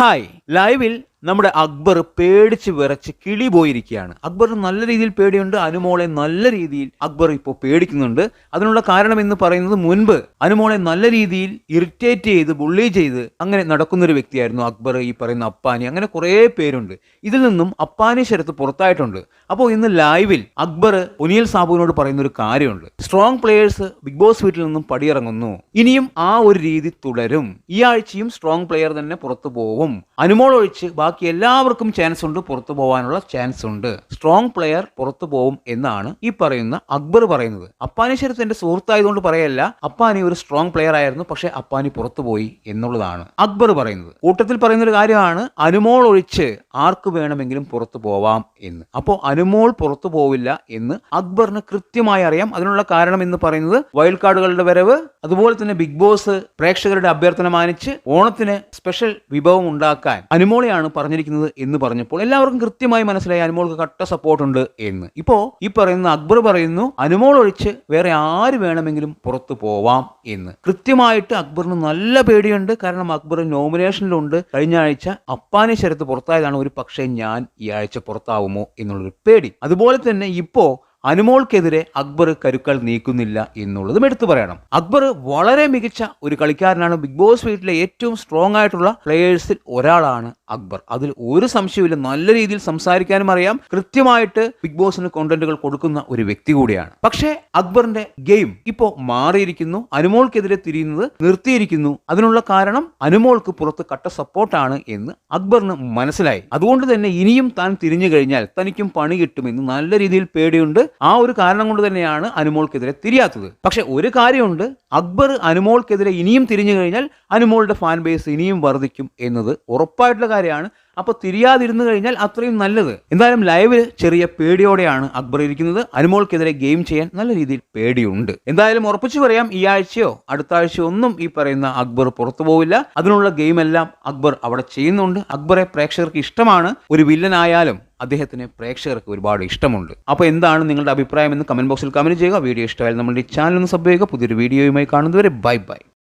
Hi. ലൈവിൽ നമ്മുടെ അക്ബർ പേടിച്ച് വിറച്ച് കിളി പോയിരിക്കുകയാണ്. അക്ബർ നല്ല രീതിയിൽ പേടിയുണ്ട്. അനുമോളെ നല്ല രീതിയിൽ അക്ബർ ഇപ്പോൾ പേടിക്കുന്നുണ്ട്. അതിനുള്ള കാരണം എന്ന് പറയുന്നത് മുൻപ് അനുമോളെ നല്ല രീതിയിൽ ഇറിറ്റേറ്റ് ചെയ്ത് ബുള്ളി ചെയ്ത് അങ്ങനെ നടക്കുന്നൊരു വ്യക്തിയായിരുന്നു അക്ബർ ഈ പറയുന്ന അപ്പാനി. അങ്ങനെ കുറേ പേരുണ്ട്. ഇതിൽ നിന്നും അപ്പാനി ശരത്ത് പുറത്തായിട്ടുണ്ട്. അപ്പോൾ ഇന്ന് ലൈവിൽ അക്ബർ ഒനിയൽ സാബുവിനോട് പറയുന്ന ഒരു കാര്യമുണ്ട്. സ്ട്രോങ് പ്ലേയേഴ്സ് ബിഗ് ബോസ് വീട്ടിൽ നിന്നും പടിയിറങ്ങുന്നു. ഇനിയും ആ ഒരു രീതി തുടരും. ഈ ആഴ്ചയും സ്ട്രോങ് പ്ലെയർ തന്നെ പുറത്തു പോവും അനുമോൾ ഒഴിച്ച് ബാക്കി എല്ലാവർക്കും ചാൻസ് ഉണ്ട് പുറത്തു പോകാനുള്ള ചാൻസ് ഉണ്ട്. സ്ട്രോങ് പ്ലെയർ പുറത്തു പോകും എന്നാണ് ഈ പറയുന്ന അക്ബർ പറയുന്നത്. അപ്പാനി ശരത്ത് എന്റെ സുഹൃത്തായതുകൊണ്ട് പറയല്ല അപ്പാനി ഒരു സ്ട്രോങ് പ്ലെയർ ആയിരുന്നു പക്ഷെ അപ്പാനി പുറത്തു പോയി എന്നുള്ളതാണ് അക്ബർ പറയുന്നത്. കൂട്ടത്തിൽ പറയുന്ന ഒരു കാര്യമാണ് അനുമോൾ ഒഴിച്ച് ആർക്ക് വേണമെങ്കിലും പുറത്തു പോവാം എന്ന്. അപ്പോൾ അനുമോൾ പുറത്തു പോവില്ല എന്ന് അക്ബറിന് കൃത്യമായി അറിയാം. അതിനുള്ള കാരണം എന്ന് പറയുന്നത് വൈൽഡ് കാർഡുകളുടെ വരവ് അതുപോലെ തന്നെ ബിഗ് ബോസ് പ്രേക്ഷകരുടെ അഭ്യർത്ഥന മാനിച്ച് ഓണത്തിന് സ്പെഷ്യൽ വിഭവം ഉണ്ടാക്കാൻ അനുമോളെയാണ് പറഞ്ഞിരിക്കുന്നത് എന്ന് പറഞ്ഞപ്പോൾ എല്ലാവർക്കും കൃത്യമായി മനസ്സിലായി അനുമോൾക്ക് കട്ട സപ്പോർട്ട് ഉണ്ട് എന്ന്. ഇപ്പോ ഈ പറയുന്ന അക്ബർ പറയുന്നു അനുമോൾ ഒഴിച്ച് വേറെ ആര് വേണമെങ്കിലും പുറത്തു പോവാം എന്ന്. കൃത്യമായിട്ട് അക്ബറിന് നല്ല പേടിയുണ്ട്. കാരണം അക്ബർ നോമിനേഷനിലുണ്ട്. കഴിഞ്ഞ ആഴ്ച അപ്പാനെ ശരത്ത് പുറത്തായതാണ് ഒരു പക്ഷേ ഞാൻ ഈ ആഴ്ച പുറത്താവുമോ എന്നുള്ളൊരു പേടി. അതുപോലെ തന്നെ ഇപ്പോ അനുമോൾക്കെതിരെ അക്ബർ കരുക്കൾ നീക്കുന്നില്ല എന്നുള്ളതും എടുത്തു പറയണം. അക്ബർ വളരെ മികച്ച ഒരു കളിക്കാരനാണ്. ബിഗ് ബോസ് വീട്ടിലെ ഏറ്റവും സ്ട്രോങ് ആയിട്ടുള്ള പ്ലേയേഴ്സിൽ ഒരാളാണ് അക്ബർ. അതിൽ ഒരു സംശയമില്ല നല്ല രീതിയിൽ സംസാരിക്കാനും അറിയാം. കൃത്യമായിട്ട് ബിഗ് ബോസിന് കോണ്ടന്റുകൾ കൊടുക്കുന്ന ഒരു വ്യക്തി കൂടിയാണ്. പക്ഷേ അക്ബറിന്റെ ഗെയിം ഇപ്പോ മാറിയിരിക്കുന്നു. അനുമോൾക്കെതിരെ തിരിയുന്നത് നിർത്തിയിരിക്കുന്നു. അതിനുള്ള കാരണം അനുമോൾക്ക് പുറത്ത് കട്ട സപ്പോർട്ടാണ് എന്ന് അക്ബറിന് മനസ്സിലായി. അതുകൊണ്ട് തന്നെ ഇനിയും താൻ തിരിഞ്ഞു കഴിഞ്ഞാൽ തനിക്കും പണി കിട്ടുമെന്ന് നല്ല രീതിയിൽ പേടിയുണ്ട്. ആ ഒരു കാരണം കൊണ്ട് തന്നെയാണ് അനുമോൾക്കെതിരെ തിരിയാത്തത്. പക്ഷെ ഒരു കാര്യമുണ്ട്. അക്ബർ അനുമോൾക്കെതിരെ ഇനിയും തിരിഞ്ഞു കഴിഞ്ഞാൽ അനുമോളുടെ ഫാൻ ബേസ് ഇനിയും വർദ്ധിക്കും എന്നത് ഉറപ്പായിട്ടുള്ള കാര്യമാണ് അപ്പോൾ തിരിയാതിരുന്നു കഴിഞ്ഞാൽ അത്രയും നല്ലത്. എന്തായാലും ലൈവിൽ ചെറിയ പേടിയോടെയാണ് അക്ബർ ഇരിക്കുന്നത്. അനുമോൾക്കെതിരെ ഗെയിം ചെയ്യാൻ നല്ല രീതിയിൽ പേടിയുണ്ട്. എന്തായാലും ഉറപ്പിച്ചു പറയാം ഈ ആഴ്ചയോ അടുത്ത ആഴ്ചയോ ഒന്നും ഈ പറയുന്ന അക്ബർ പുറത്തു പോവില്ല. അതിനുള്ള ഗെയിം എല്ലാം അക്ബർ അവിടെ ചെയ്യുന്നുണ്ട്. അക്ബറെ പ്രേക്ഷകർക്ക് ഇഷ്ടമാണ്. ഒരു വില്ലനായാലും അദ്ദേഹത്തിന് പ്രേക്ഷകർക്ക് ഒരുപാട് ഇഷ്ടമുണ്ട്. അപ്പോൾ എന്താണ് നിങ്ങളുടെ അഭിപ്രായം എന്ന് കമന്റ് ബോക്സിൽ കമന്റ് ചെയ്യുക. വീഡിയോ ഇഷ്ടമായാലും നമ്മുടെ ചാനൽ ഒന്ന് സബ് ചെയ്യുക. പുതിയൊരു വീഡിയോയുമായി കാണുന്നതുവരെ ബൈ ബൈ